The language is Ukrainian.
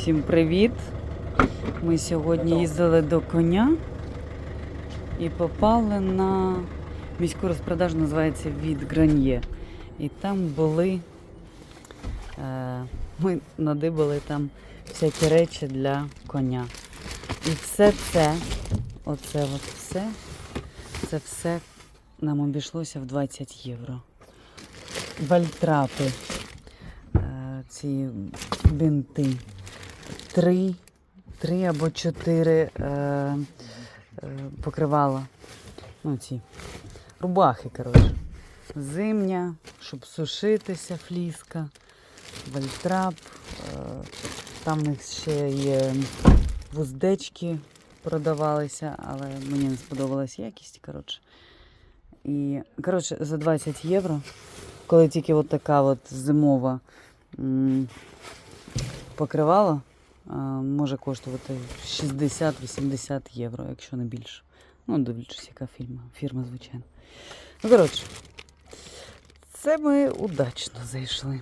Всім привіт! Ми сьогодні їздили до коня і попали на міську розпродаж, називається від Гран'є. І там були, е, ми надибали там всякі речі для коня. І все це, оце от все, це все нам обійшлося в 20 євро. Вальтрапи, е, ці бинти, три, три або чотири е, е, покривала. Ну, ці рубахи, коротше. Зимня, щоб сушитися, фліска, вальтрап. Е, там в них ще є вуздечки продавалися, але мені не сподобалась якість. Коротше. І, коротше, за 20 євро, коли тільки от така от зимова покривала, може коштувати 60-80 євро, якщо не більше. Ну, дивлячись, яка фірма, фірма, звичайно. Ну, коротше, це ми удачно зайшли.